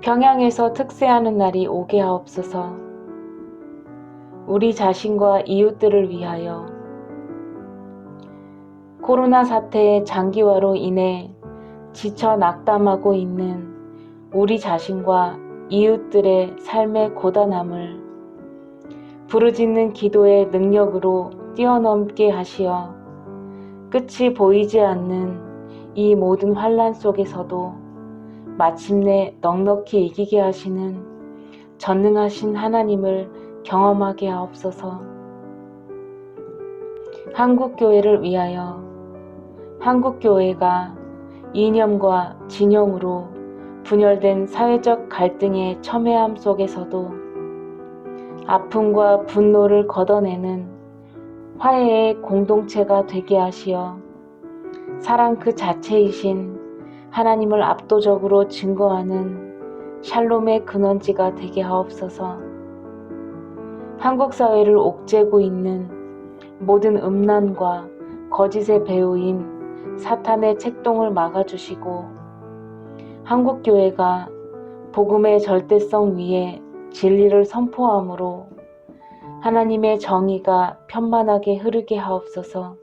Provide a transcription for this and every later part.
평양에서 특세하는 날이 오게 하옵소서. 우리 자신과 이웃들을 위하여 코로나 사태의 장기화로 인해 지쳐 낙담하고 있는 우리 자신과 이웃들의 삶의 고단함을 부르짖는 기도의 능력으로 뛰어넘게 하시어 끝이 보이지 않는 이 모든 환란 속에서도 마침내 넉넉히 이기게 하시는 전능하신 하나님을 경험하게 하옵소서. 한국교회를 위하여 한국교회가 이념과 진영으로 분열된 사회적 갈등의 첨예함 속에서도 아픔과 분노를 걷어내는 화해의 공동체가 되게 하시어 사랑 그 자체이신 하나님을 압도적으로 증거하는 샬롬의 근원지가 되게 하옵소서. 한국 사회를 옥죄고 있는 모든 음란과 거짓의 배우인 사탄의 책동을 막아주시고 한국 교회가 복음의 절대성 위에 진리를 선포함으로 하나님의 정의가 편만하게 흐르게 하옵소서.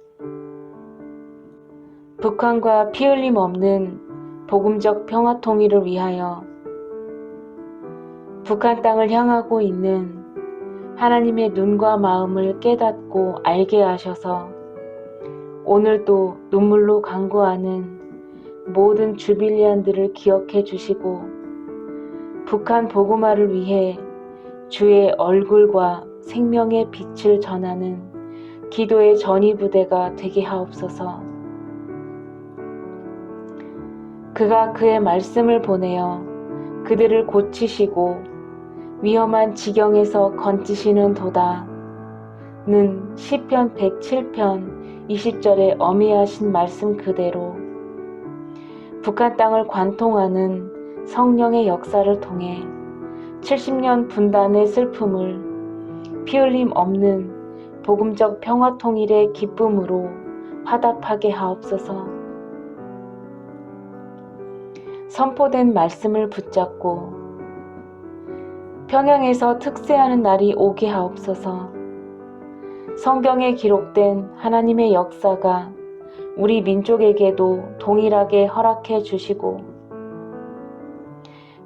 북한과 피 흘림 없는 복음적 평화 통일을 위하여 북한 땅을 향하고 있는 하나님의 눈과 마음을 깨닫고 알게 하셔서 오늘도 눈물로 간구하는 모든 주빌리안들을 기억해 주시고 북한 복음화를 위해 주의 얼굴과 생명의 빛을 전하는 기도의 전위부대가 되게 하옵소서. 그가 그의 말씀을 보내어 그들을 고치시고 위험한 지경에서 건지시는 도다. 는 시편 107편 20절에 어미하신 말씀 그대로 북한 땅을 관통하는 성령의 역사를 통해 70년 분단의 슬픔을 피 흘림 없는 복음적 평화 통일의 기쁨으로 화답하게 하옵소서. 선포된 말씀을 붙잡고 평양에서 특세하는 날이 오게 하옵소서. 성경에 기록된 하나님의 역사가 우리 민족에게도 동일하게 허락해 주시고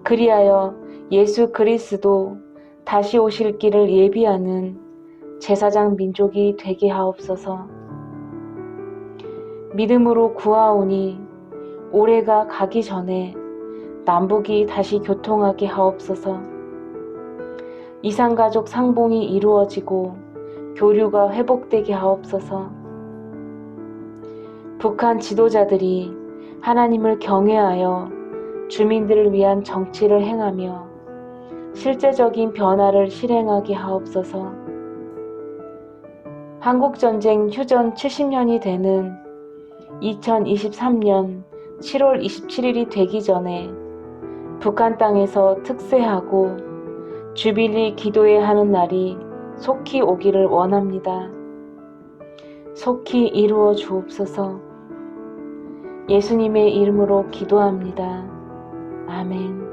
그리하여 예수 그리스도 다시 오실 길을 예비하는 제사장 민족이 되게 하옵소서. 믿음으로 구하오니 올해가 가기 전에 남북이 다시 교통하게 하옵소서. 이산가족 상봉이 이루어지고 교류가 회복되게 하옵소서. 북한 지도자들이 하나님을 경외하여 주민들을 위한 정치를 행하며 실제적인 변화를 실행하게 하옵소서. 한국전쟁 휴전 70년이 되는 2023년 7월 27일이 되기 전에 북한 땅에서 특세하고 주빌리 기도회 하는 날이 속히 오기를 원합니다. 속히 이루어 주옵소서. 예수님의 이름으로 기도합니다. 아멘.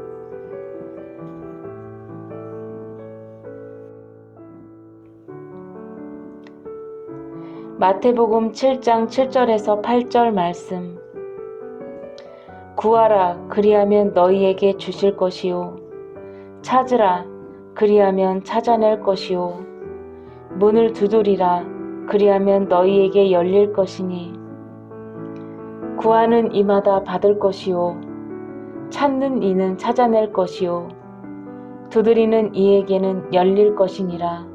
마태복음 7장 7절에서 8절 말씀. 구하라, 그리하면 너희에게 주실 것이요. 찾으라, 그리하면 찾아낼 것이요. 문을 두드리라, 그리하면 너희에게 열릴 것이니. 구하는 이마다 받을 것이요. 찾는 이는 찾아낼 것이요. 두드리는 이에게는 열릴 것이니라.